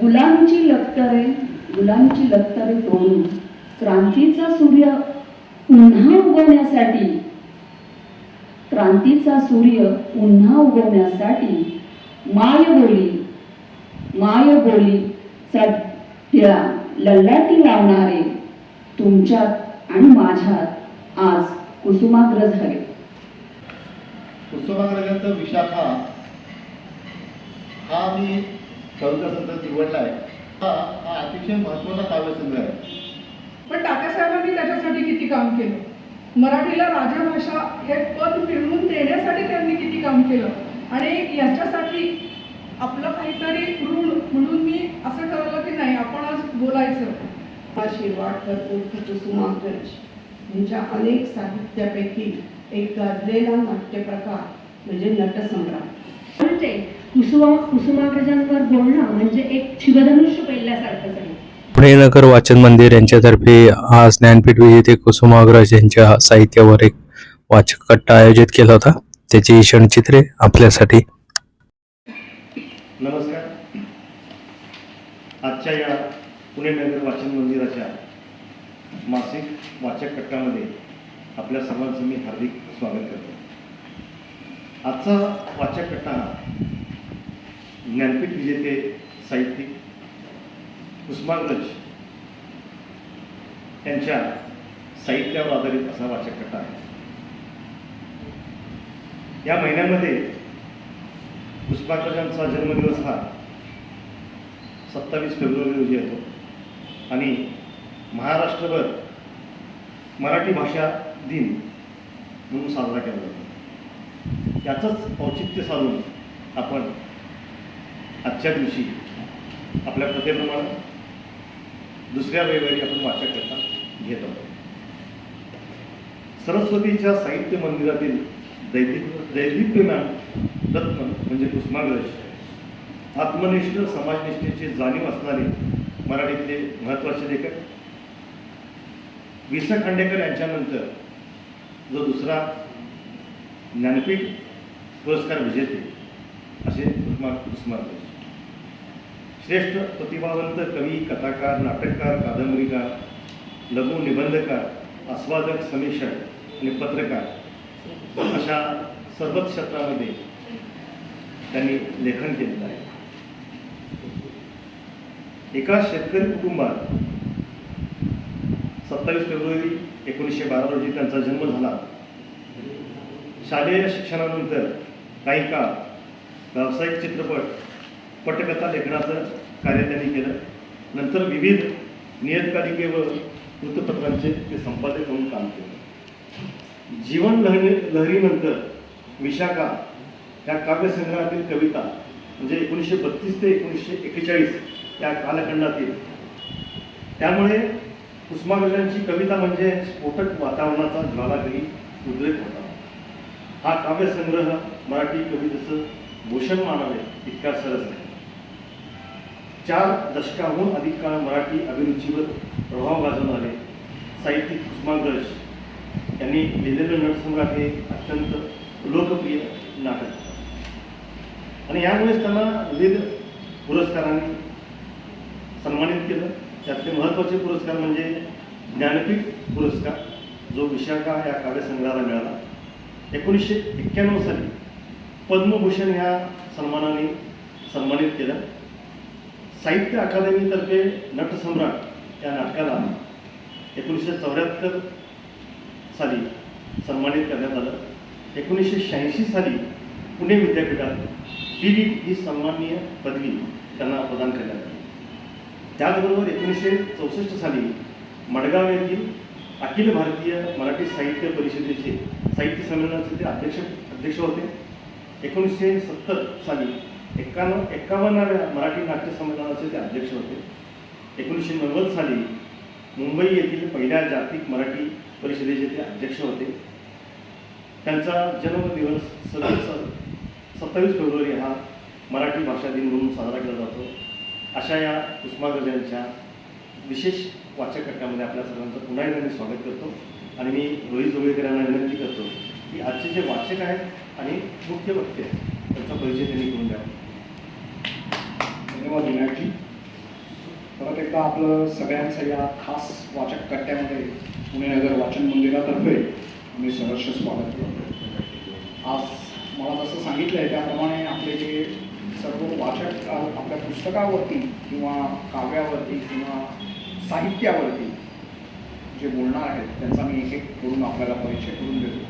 गुलामीची लखतरे गुलामीची लखतरे तोडून क्रांतीचा सूर्य पुन्हा उगवण्यासाठी क्रांतीचा सूर्य पुन्हा उगवण्यासाठी मायबोली मायबोलीचा टिळा लल्लाटी लावणारे तुमच्यात आणि माझ्यात आज कुसुमाग्रज हवे. कुसुमाग्रजांचा विशाखा हा मी कविता संत निवडलाय हा हा अतिशय महत्त्वाचा काव्यसंग्रह आहे. पण तात्यासाहेबांनी त्याच्यासाठी किती काम केलं? मराठीला राजभाषा हे पद मिळवून देण्यासाठी त्यांनी किती काम केलं? आणि याच्यासाठी आपलं काहीतरी ऋण म्हणून मी असं ठरवलं की नाही आपण आज बोलायचं. शिरवाडकर उर्फ कुसुमाग्रज यांच्या अनेक साहित्यापैकी एक गाजलेला नाट्यप्रकार म्हणजे नटसम्राट. म्हणजे कुसुमा कुसुमाग्रजांवर बोलणं म्हणजे एक शिवधनुष्य पेलल्यासारखंच आहे. पुणे नगर वाचन मंदिर यांच्यातर्फे आज ज्ञानपीठ विजेते कुसुमाग्रज यांच्या साहित्यावर एक वाचक कट्टा आयोजित केला होता. त्याची क्षणचित्रे आपल्यासाठी. नमस्कार. आजच्या या पुणे नगर वाचन मंदिराच्या मासिक वाचक कट्टामध्ये आपल्या सर्वांचं मी हार्दिक स्वागत करतो. आजचा वाचक कट्टा ज्ञानपीठ विजेते साहित्यिक उस्मानगंज यांच्या साहित्यावर आधारित असा वाचक कट्टा आहे. या महिन्यामध्ये पुष्पाग्रजांचा जन्मदिवस हा सत्तावीस फेब्रुवारी रोजी येतो. आणि महाराष्ट्रभर मराठी भाषा दिन म्हणून साजरा केला जातो. याचंच औचित्य साधून आपण आजच्या दिवशी आपल्या प्रथेप्रमाणे दुसऱ्या रविवारी आपण वाचक करता घेत आहोत. सरस्वतीच्या साहित्य मंदिरातील दैदिक दैदिप्यमान रत्न म्हणजे कुसुमाग्रज आत्मनिष्ठ समाजनिष्ठेची जाणीव असणारे मराठीतले महत्त्वाचे लेखक वि स खांडेकर यांच्यानंतर जो दुसरा ज्ञानपीठ पुरस्कार विजेते असे कुसुमा कुसुमाग्रज. श्रेष्ठ प्रतिभावंत कवी कथाकार नाटककार कादंबरीकार लघु निबंधकार आस्वादक समीक्षक आणि पत्रकार अशा सर्वच क्षेत्रामध्ये त्यांनी लेखन केलेलं आहे. एका शेतकरी कुटुंबात सत्तावीस फेब्रुवारी एकोणीसशे बारा रोजी त्यांचा जन्म झाला. शालेय शिक्षणानंतर काही काळ व्यावसायिक चित्रपट पटकथा लेखनाचं कार्य त्यांनी केलं. नंतर विविध नियतकालिके व वृत्तपत्रांचे ते संपादक म्हणून काम केलं. जीवन लहरी लहरीनंतर विशाखा या काव्यसंग्रहातील कविता म्हणजे एकोणीसशे बत्तीस ते एकोणीसशे एक्केचाळीस या कालखंडातील त्यामुळे कुसुमाग्रजांची कविता म्हणजे स्फोटक वातावरणाचा ज्वालागिरी उद्रेक होता हा काव्यसंग्रह मराठी कवितेचं भूषण मानावे इतका सरस आहे. चार दशकाहून अधिक काळ मराठी अभिरुचीवर प्रभाव गाजवणारे साहित्यिक कुसुमाग्रज यांनी लिहिलेलं नटसम्राट हे अत्यंत लोकप्रिय नाटक. आणि यामुळेच त्यांना विविध पुरस्कारांनी सन्मानित केलं. त्यातले महत्त्वाचे पुरस्कार म्हणजे ज्ञानपीठ पुरस्कार जो विशाखा या काव्यसंग्रहाला मिळाला. एकोणीसशे एक्क्याण्णव साली पद्मभूषण ह्या सन्मानाने सन्मानित केलं. साहित्य अकादमीतर्फे नटसम्राट या नाटकाला एकोणीसशे चौऱ्याहत्तर साली सन्मानित करण्यात आलं. एकोणीसशे शहाऐंशी साली पुणे विद्यापीठात डी डी. ही सन्माननीय पदवी त्यांना प्रदान करण्यात आली. त्याचबरोबर एकोणीसशे चौसष्ट साली मडगाव येथील अखिल भारतीय मराठी साहित्य परिषदेचे साहित्य संमेलनाचे ते अध्यक्ष अध्यक्ष होते. एकोणीसशे सत्तर साली एक्कावन्न एक्कावन्नाव्या मराठी नाट्य संमेलनाचे ते अध्यक्ष होते. एकोणीसशे नव्वद साली मुंबई येथील पहिल्या जागतिक मराठी परिषदेचे ते अध्यक्ष होते. त्यांचा जन्मदिवस सव्वीस सत्तावीस फेब्रुवारी हा मराठी भाषा दिन म्हणून साजरा केला जातो. अशा या कुसुमाग्रजांच्या विशेष वाचक कट्ट्यामध्ये आपल्या सर्वांचं पुन्हा एकदा मी स्वागत करतो आणि मी रोहित जोगळेकर यांना विनंती करतो की आजचे जे वाचक आहेत आणि मुख्य वक्ते आहेत त्यांचा परिचय त्यांनी करून विनायकजी परत एकदा आपलं सगळ्यांचं या खास वाचक कट्ट्यामध्ये पुणे नगर वाचन मंदिरातर्फे आम्ही सहर्ष स्वागत करतो आज मला जसं सांगितलं आहे त्याप्रमाणे आपले जे सर्व वाचक आपल्या पुस्तकावरती किंवा काव्यावरती किंवा साहित्यावरती जे बोलणार आहेत त्यांचा मी एक एक करून आपल्याला परिचय करून देतो.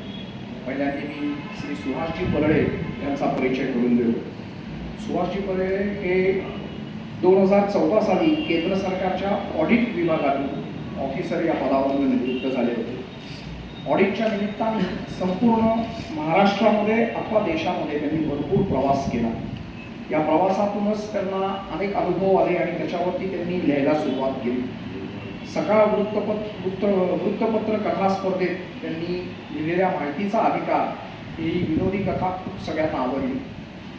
पहिल्यांदा मी श्री सुहासजी परळे यांचा परिचय करून देतो. सुहासजी परळे हे दोन हजार चौदा साली केंद्र सरकारच्या ऑडिट विभागातून ऑफिसर या पदावरून निवृत्त झाले होते. ऑडिटच्या निमित्ताने संपूर्ण महाराष्ट्रामध्ये अथवा देशामध्ये त्यांनी भरपूर प्रवास केला. या प्रवासातूनच त्यांना अनेक अनुभव आले आणि त्याच्यावरती त्यांनी लिहायला सुरुवात केली. सकाळ वृत्तपत्र वृत्त वृत्तपत्र कथा स्पर्धेत त्यांनी लिहिलेल्या माहितीचा अधिकार ही विनोदी कथा खूप सगळ्यांना आवडली.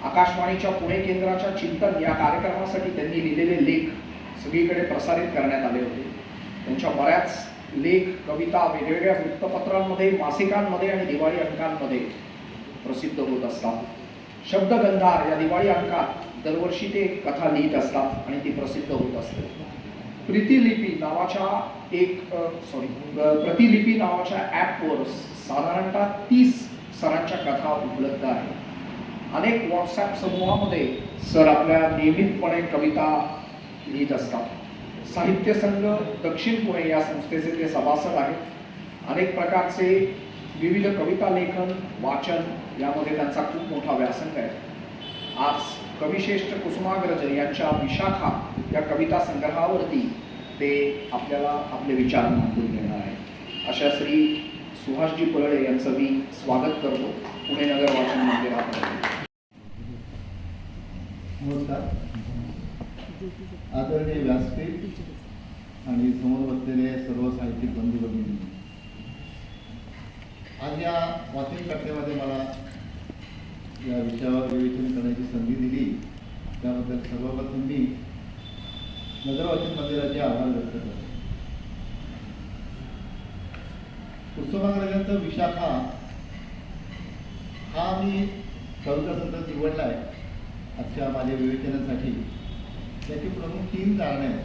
आकाशवाणीच्या पुणे केंद्राच्या चिंतन या कार्यक्रमासाठी त्यांनी लिहिलेले लेख सगळीकडे प्रसारित करण्यात आले होते. त्यांच्या बऱ्याच लेख कविता वेगवेगळ्या वृत्तपत्रांमध्ये मासिकांमध्ये आणि दिवाळी अंकांमध्ये प्रसिद्ध होत असतात. शब्दगंधार या दिवाळी अंकात दरवर्षी ते कथा लिहित असतात आणि ती प्रसिद्ध होत असते. प्रीतिलिपी नावाच्या एक सॉरी प्रतिलिपी नावाच्या ॲपवर साधारणतः तीस सरांच्या कथा उपलब्ध आहेत. अनेक व्हॉट्सॲप समूहामध्ये सर आपल्या नियमितपणे कविता लिहित असतात. साहित्य संघ दक्षिण पुणे या संस्थेचे ते सभासद आहेत. अनेक प्रकारचे विविध कविता लेखन वाचन यामध्ये त्यांचा खूप मोठा व्यासंग आहे. आज कविश्रेष्ठ कुसुमाग्रज यांच्या विशाखा या कविता संग्रहावरती ते आपल्याला आपले विचार मांडून घेणार आहे अशा श्री सुहासजी पळळे यांचं मी स्वागत करतो. पुणे नगर वाचन मंदिरामध्ये नमस्कार. आदरणीय व्यासपीठ आणि समोर बसलेले सर्व साहित्यिक बंधू भगिनी आज या वाचन कट्ट्यामध्ये मला या विषयावर विवेचन करण्याची संधी दिली. त्याबद्दल सर्वप्रथम मी नगर वाचन मंदिराचे आभार व्यक्त करतो. कुसुमाग्रजांचा विशाखा हा मी कविता संदर्भ निवडला आहे. आजच्या माझ्या विवेचनासाठी. त्याची प्रमुख तीन कारणं आहेत.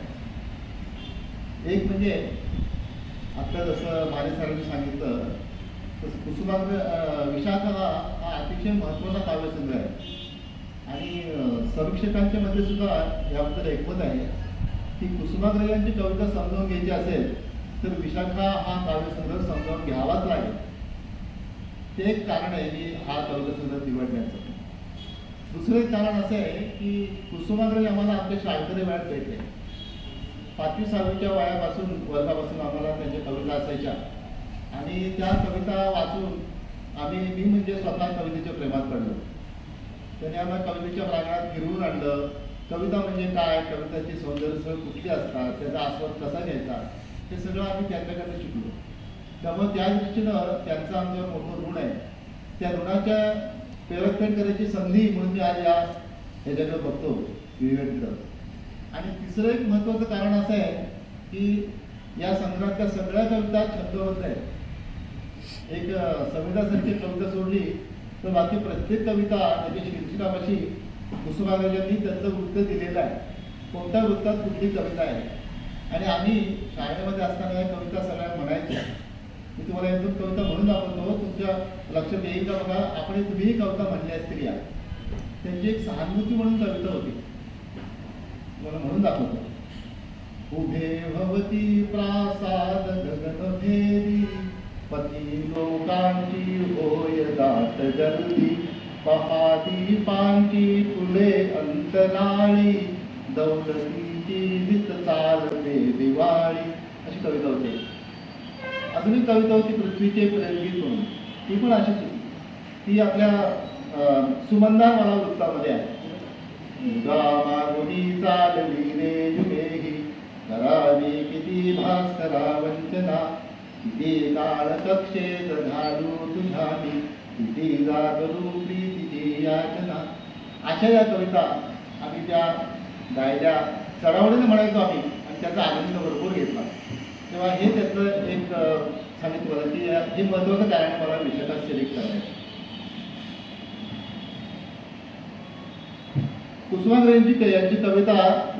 एक म्हणजे आता जसं माने सरांनी सांगितलं तसं कुसुमाग्र अं, विशाखा हा अतिशय महत्त्वाचा काव्यसंग्रह आहे. आणि समीक्षकांच्या मध्ये सुद्धा याबद्दल एकमत आहे की कुसुमाग्रजांची कविता समजावून घ्यायची असेल तर विशाखा हा काव्यसंग्रह समजावून घ्यावाच लागेल. ते एक कारण आहे की हा कवितासंग्रह निवडण्याचं. दुसरं एक कारण असं आहे की कुसुमाग्रज आम्हाला आपल्या शाळकरी वयात भेटले पाचवी सहावीच्या वयापासून वर्गापासून आम्हाला त्यांच्या कविता असायच्या. आणि त्या कविता वाचून आम्ही मी म्हणजे स्वतः कवितेच्या प्रेमात पडलो. त्याने आम्हाला कवितेच्या प्रांगणात फिरवून आणलं. कविता म्हणजे काय? कविताची सौंदर्य कुठली असतात? त्याचा आस्वाद कसा घ्यायचा? हे सगळं आम्ही त्यांच्याकडनं शिकलो. त्यामुळे त्या दृष्टीनं त्यांचं आमच्यावर मोठं ऋण आहे. त्या ऋणाच्या पेरतफेड करायची संधी म्हणून मी आज या याच्याकडे बघतो इव्हेंटकडं आणि तिसरं एक महत्त्वाचं कारण असं आहे की या संग्रहातल्या सगळ्या कविता छंदबद्ध आहेत. एक संविधासारखी कविता सोडली तर बाकी प्रत्येक कविता त्याची शीर्षकापाशी कुसुमाग्रजांनी त्यांचं वृत्त दिलेलं आहे. कोणत्या वृत्तात कुठली कविता आहे आणि आम्ही शाळेमध्ये असताना या कविता सगळ्या म्हणायच्या मी तुम्हाला यातून कविता म्हणून दाखवतो. तुमच्या लक्षात येईल का बघा आपण तुम्हीही कविता म्हणल्या स्त्रिया. त्यांची एक सहानुभूती म्हणून कविता होती. तुम्हाला म्हणून दाखवतो. उभे भवती प्रासाद गगन भेरी पती लोकांची होय दाट गर्दी पहाती पांची फुले अंतराळी दौलतीची चाल चालते दिवाळी. अशी कविता होती. अजून एक कविता होती पृथ्वीचे प्रेमगीत म्हणून. ती पण अशीच होती. ती आपल्या सुमंदार मला वृत्तामध्ये आहे. मागुनी चालली रे जुगेही करावी किती भास्करा वंचना. किती काळ कक्षेत घालू तुझानी किती जागरू प्रीतीची याचना. अशा या कविता आम्ही त्या गायल्या. चढावडीने म्हणायचो आम्ही. आणि त्याचा आनंद भरपूर घेतला. तेव्हा हे त्याचं एक सांगितलं मला की हे महत्त्वाचं कारण मला विषयात सिलेक्ट करायचं कुसुमाग्रजांची यांची कविता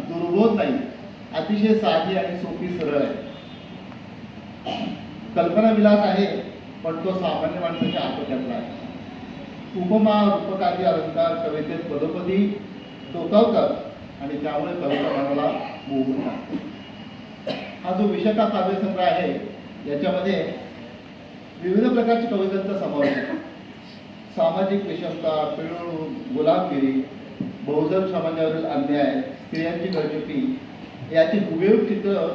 दुर्बोध नाही अतिशय साधी आणि सोपी सरळ आहे. कल्पना विलास आहे पण तो सामान्य माणसाच्या आटोक्यातला आहे. उपमा रूपकादी अलंकार कवितेत पदोपदी टोकावतात आणि त्यामुळे कविता मनाला मोहून टाकते हा जो विषका काव्यसंग्रह आहे याच्यामध्ये विविध प्रकारच्या कवितांचा समावेश आहे. सामाजिक विषमता पिळवणूक गुलामगिरी बहुजन समाजावरील अन्याय स्त्रियांची गळचुटी याची हुबेहूब चित्र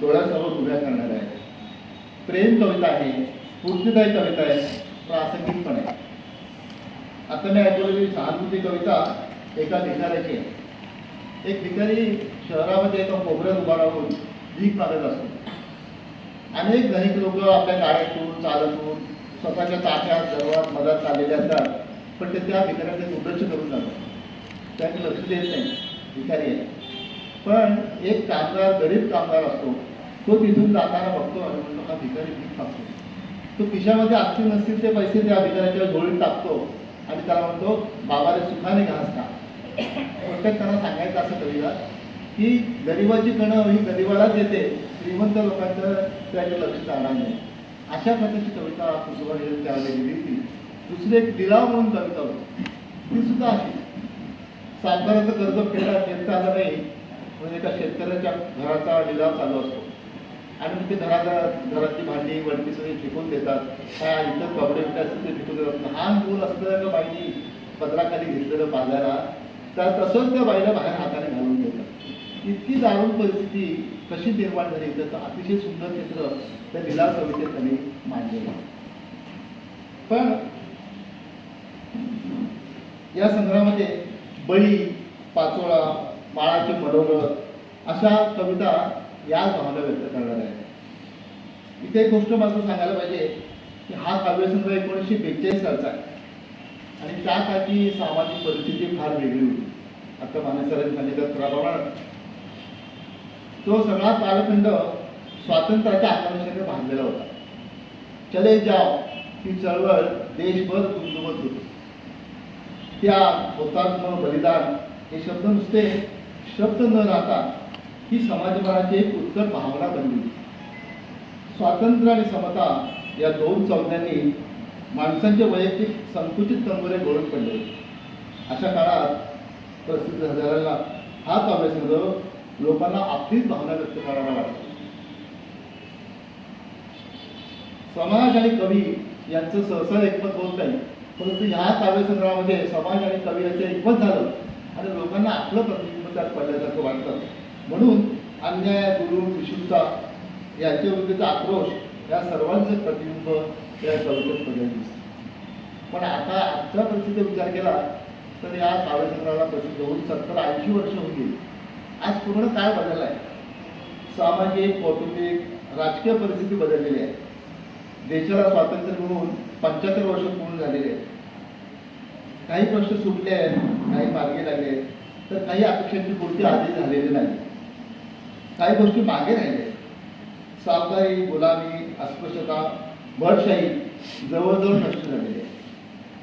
डोळ्यासमोर उभ्या करणार आहे प्रेम कविता आहे स्फूर्तीदायी कविता आहे प्रासंगिक पण आहे आता मी ऐकवलेली सहानुभूती कविता एका भिकाऱ्याची आहे. एक भिकारी शहरामध्ये एका कोपऱ्यात उभा राहून भीक मागत असतो. अनेक धनिक लोक आपल्या गाड्यातून चालतून स्वतःच्या ताफ्यात गर्वात मदत चाललेले असतात पण ते त्या भिकाऱ्याकडे दुर्लक्ष करून जातात. त्याने लक्ष देत नाही भिकारी आहे पण एक कामगार गरीब कामगार असतो तो तिथून जाताना बघतो आणि म्हणतो हा भिकारी भीक मागतो. तो खिशामध्ये असतील नसतील ते पैसे त्या भिकाऱ्याच्या झोळीत टाकतो आणि त्याला म्हणतो बाबाने सुखाने घास का प्रत्येक त्यांना सांगायचं असं कविता की गरिबाची कणव ही गरिबालाच येते. श्रीमंत लोकांचं त्याचे लक्ष जाणार नाही. अशा प्रकारची कविता कुसुमाने त्यावेळी लिहिली. होती दुसरी एक लिलाव म्हणून कविता होती. ती सुद्धा अशी. सातबाराचं कर्ज फेडा घेता आलं नाही. म्हणजे एका शेतकऱ्याच्या घराचा लिलाव चालू असतो. आणि मग ते घराचा घराची भांडी वडकी सगळी फेकून देतात. काय इतर कपडे बिपडे असतील ते फेकून देतात. लहान मूल असतं का बाईनी पदराखाली घेतलेलं बाजारा तर तसंच त्या बाईला बाहेर हाताने घालून देतात. इतकी दारुण परिस्थिती कशी निर्माण झाली? त्याचं अतिशय सुंदर चित्र त्या लिलाव कवितेत त्यांनी मांडलेलं पण या संग्रहामध्ये बळी पाचोळा बाळाचे मनोरथ अशा कविता या भावना व्यक्त करणार आहे इथे एक गोष्ट मात्र सांगायला पाहिजे की हा काव्यसंग्रह एकोणीसशे बेचाळीस सालचा आहे. आणि त्या काळची सामाजिक परिस्थिती फार वेगळी होती. आता माने सरांनी सांगितलं तो सगळा कालखंड स्वातंत्र्याच्या आकांक्षेने बांधलेला होता. चले जाओ ही चळवळ देशभर गुंतवत होती. त्या होतात्म बलिदान हे शब्द नुसते शब्द न राहता ही समाजभराची एक उत्तर भावना बनली. स्वातंत्र्य आणि समता या दोन संज्ञांनी माणसांचे वैयक्तिक संकुचित तंबुरे गोळून पडले. अशा काळात प्रसिद्ध झालेला हा काव्यसंग्रह लोकांना आपलीच भावना व्यक्त करायला वाटतो समाज आणि कवी यांचं सहसा एकमत होत नाही. परंतु ह्या काव्यसंग्रहामध्ये समाज आणि कवी यांचं एकमत झालं आणि लोकांना आपलं प्रतिबिंब त्यात पडल्यासारखं वाटतं. म्हणून अन्याय गुरु विषुता यांच्या विरुद्धचा आक्रोश या सर्वांचं प्रतिबिंब या कवितेत पडलेलं दिसतं. पण आता आजच्या परिस्थितीचा विचार केला तर या काव्यसंग्रहाला प्रसिद्ध होऊन सत्तर ऐंशी वर्ष होऊन गेली. आज पूर्ण काय बदलला आहे. सामाजिक कौटुंबिक राजकीय परिस्थिती बदललेली आहे. देशाला स्वातंत्र्य मिळून पंच्याहत्तर वर्ष पूर्ण झालेले आहेत. काही प्रश्न सुटले आहेत काही मार्गे लागले आहेत तर काही अपेक्षांची पूर्ती आधी झालेली नाही. काही गोष्टी मागे राहिल्या आहेत. सावकारी गुलामी अस्पृश्यता भटशाही जवळजवळ नष्ट झालेली आहे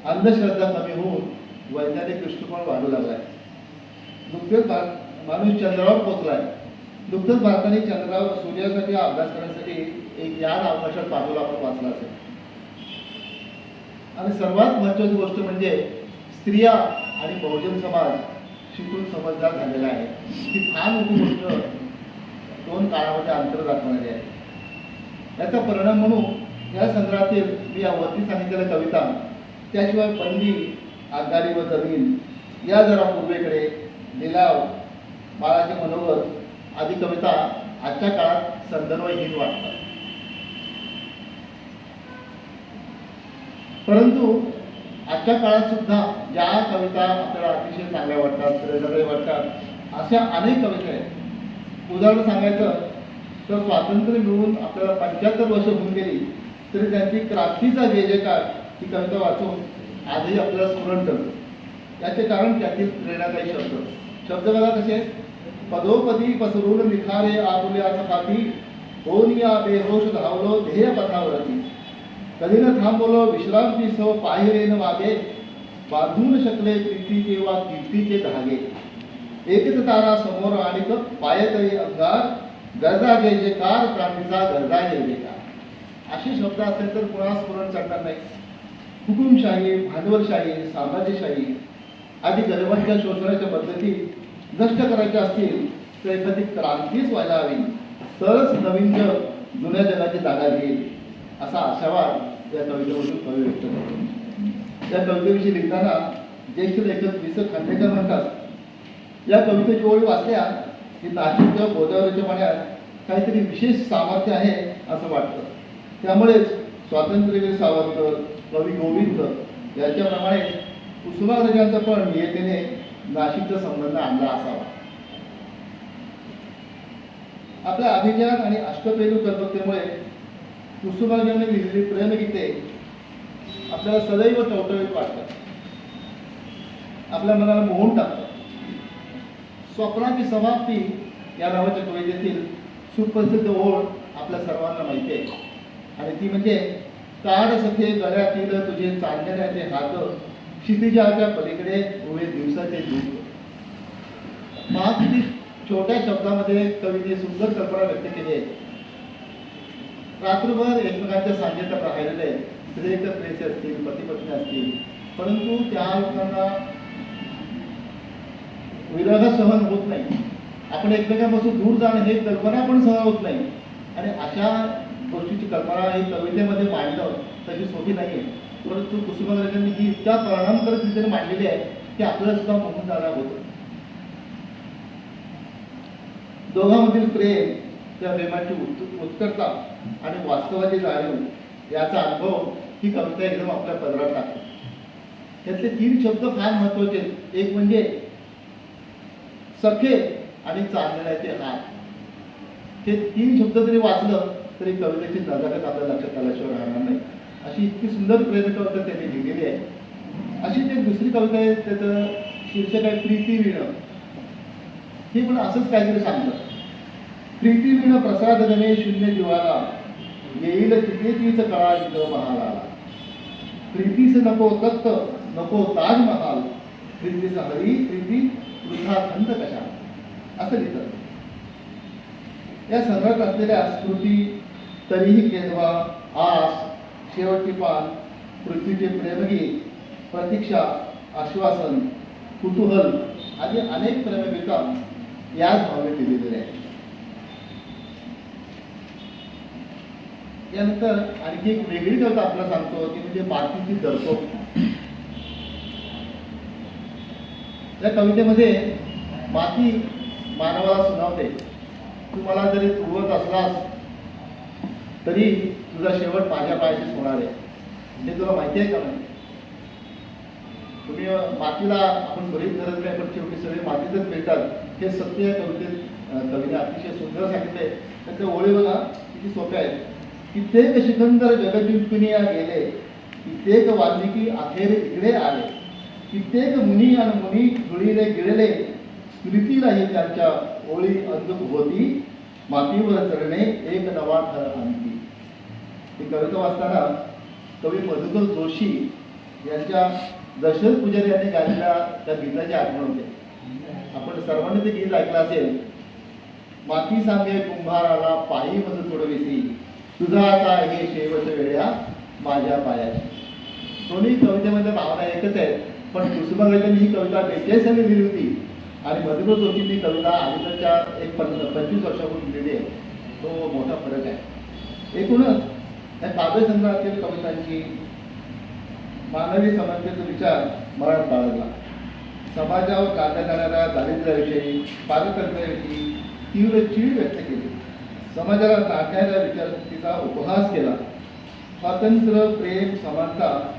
अंधश्रद्धा कमी होऊन वैज्ञानिक दृष्टिकोन वाढू लागला आहे. नुकतेच माणूस चंद्रावर पोचला आहे नुकतंच भारताने चंद्रावर सूर्यासाठी अभ्यास करण्यासाठी एक यान अवकाशात पाठवला आपण वाचला असेल. आणि सर्वात महत्वाची गोष्ट म्हणजे स्त्रिया आणि बहुजन समाज शिकून समजदार झालेला आहे. ही फार मोठी गोष्ट दोन काळामध्ये अंतर दाखवणारी आहे. याचा परिणाम म्हणून या संदर्भातील मी या वरती सांगितलेल्या कविता त्याशिवाय बंदी आगगाडी व जमीन या जरा पूर्वेकडे लिलाव बाळाचे मनोबल आदी कविता आजच्या काळात संदर्भहीन वाटतात. परंतु आजच्या काळात सुद्धा ज्या कविता आपल्याला अतिशय चांगल्या वाटतात प्रेरणादायी वाटतात अशा अनेक कविता आहेत. उदाहरण सांगायचं तर स्वातंत्र्य मिळून आपल्याला पंच्याहत्तर वर्ष होऊन गेली तरी त्यांची क्रांतीचा जे काळ ही कविता वाचून आजही आपल्याला स्मरण करतो. याचे कारण त्यातील प्रेरणादायी शब्द. शब्द बघा कसे आहेत? पदोपदी पसरून निखारे आपुल्या सकाठी होऊन या बेहोश धावलो ध्येय पथावरती. कधी न थांबवलो विश्रांती सो पाहिरेन वागे बांधून शकले प्रीतीचे वा कीर्तीचे धागे. एकच तारा समोर आणि पायतळी अंगार गरजा जे जे कार क्रांतीचा गरजा जे जे कार. असे शब्द असतील तर कुणास स्मरण चढणार नाही. हुकुमशाही भांडवलशाही साम्राज्यशाही आदी गरिबांच्या शोषणाच्या पद्धती नष्ट करायचे असतील तर एखादी क्रांतीच व्हायला हवी. तरच नवीन जग जुन्या जगाची जागा घेईल. असा आशावाद या कवितेमधून कवी व्यक्त करतो. या कवितेविषयी लिहिताना ज्येष्ठ लेखक वि स खांडेकर म्हणतात या कवितेची ओळी वाचल्या की नाशिकच्या गोदावरीच्या पाण्यात काहीतरी विशेष सामर्थ्य आहे असं वाटतं. त्यामुळेच स्वातंत्र्यवीर सावरकर कवी गोविंद यांच्याप्रमाणे कुसुमाग्रजांचं पण नियतीने नाशिकचा संबंध आणला असावा. आपल्या अभिजात आणि अष्टपैलू कल्पकतेमुळे कुसुमाग्रजांनी लिहिलेली प्रेमगीते आपल्याला सदैव टवटवीत वाटतात. आपल्या मनाला मोहून टाकतात. स्वप्नाची समाप्ती या नावाच्या कवितेतील सुप्रसिद्ध ओळ आपल्या सर्वांना माहिती आहे. आणि ती म्हणजे काढ सखे गळ्यातील तुझे चांदण्याचे हात क्षितिजाच्या पलीकडे उभे दिवसाचे दूध पाच छोट्या शब्दामध्ये कवीने सुंदर कल्पना व्यक्त केली आहे. रात्रभर एकमेकांच्या सांगेत राहिलेले प्रेत प्रेसे असतील पती पत्नी असतील परंतु त्या लोकांना विरह सहन होत नाही. आपण एकमेकांपासून दूर जाणं हे कल्पना पण सहन होत नाही. आणि अशा गोष्टीची कल्पना ही कवितेमध्ये मांडणं तशी सोपी नाही आहे परंतु कुसुमाग्रजांनी ही इतक्या परिणामकारक रीतीने मांडलेली आहे की आपल्याला सुद्धा म्हणून जाणार होतं. दोघांमधील प्रेम त्या प्रेमाची उत् उत्कटता आणि वास्तवाची जाणीव याचा अनुभव ही कविता एकदम आपल्या पदरात टाकते. त्यातले तीन शब्द फार महत्त्वाचे एक म्हणजे सखे आणि चांदण्याचे हात हे तीन शब्द जरी वाचलं तरी कवितेची नजाकत आपल्या लक्षात आल्याशिवाय राहणार नाही. अशी इतकी सुंदर प्रेम कविता त्यांनी लिहिलेली आहे. अशी एक दुसरी कविता आहे त्याचं शीर्षक आहे प्रीती विणं. हे पण असंच काहीतरी सांगतं प्रीती विण प्रसाद गणे शून्य जीवाला. येईल तिथे तीच कळा इथं महाला प्रीतीस नको तत्त नको ताजमहाल प्रीतीस हरी प्रीती वृद्धा खंत कशा असं लिहितं या संग्रहात असलेल्या स्मृती तरीही केंद्वा आस शेवटची पान पृथ्वीचे प्रेमगीत प्रतीक्षा आश्वासन कुतूहल आदी अनेक प्रेमगीता याच भावने दिलेले आहेत. यानंतर आणखी एक वेगळी कविता आपल्याला सांगतो ती म्हणजे मातीची दर्पो या कवितेमध्ये माती मानवाला सुनावते. तू मला जरी तुळवत असलास तरी तुझा शेवट माझ्या पायाशीच होणार आहे. म्हणजे तुला माहिती आहे का नाही तुम्ही मातीला आपण बरीच गरज नाही पण शेवटी सगळे मातीतच मिळतात. हे सत्य या कवितेत कवीने अतिशय सुंदर सांगितले. त्याच्या ओळी बघा किती सोप्या आहेत. कित्येक सिकंदर जगजिंकुनिया गेले. कित्येक वाल्मिकी अखेर इकडे आले. कित्येक मुनी आणि मुनी जुळीले गिळले. स्मृतीलाही त्यांच्या ओळी अंधुक होती. मातीवर चढणे एक ही कविता वाचताना कवी मधुकर जोशी यांच्या दशरथ पुजारी यांनी गायलेल्या त्या गीताची आठवण होते. आपण सर्वांनी ते गीत ऐकलं असेल माती सांगे कुंभाराला पायी मज सोडविसी तुझा आता हे शेवट वेळ्या माझ्या पायाची दोन्ही कवितेमध्ये भावना एकच आहेत पण कुसुमाग्रजांनी म्हणजे ही कविता बेचाळीस साली लिहिली होती आणि मधुकर जोशी ती कविता अलीकडच्या एक पं पंचवीस वर्षापूर्वी लिहिली आहे. तो मोठा फरक आहे. एकूणच या काव्यसंग्रहातील कवितांची मानवी समानतेचा विचार मराठ बाळगला. समाजावर कार्य जाणाऱ्या दारिद्र्याविषयी पारतंत्र्याविषयी तीव्र चीड व्यक्त केली. समाजाला नाटण्याच्या विचारशक्तीचा उपहास केला. स्वातंत्र्य प्रेम समानता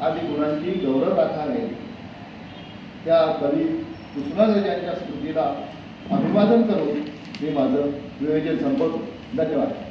आदी गुणांची गौरव गाथा राहिली त्या कवी कुसुमाग्रजांच्या स्मृतीला अभिवादन करून मी माझं विवेचन संपवतो. धन्यवाद.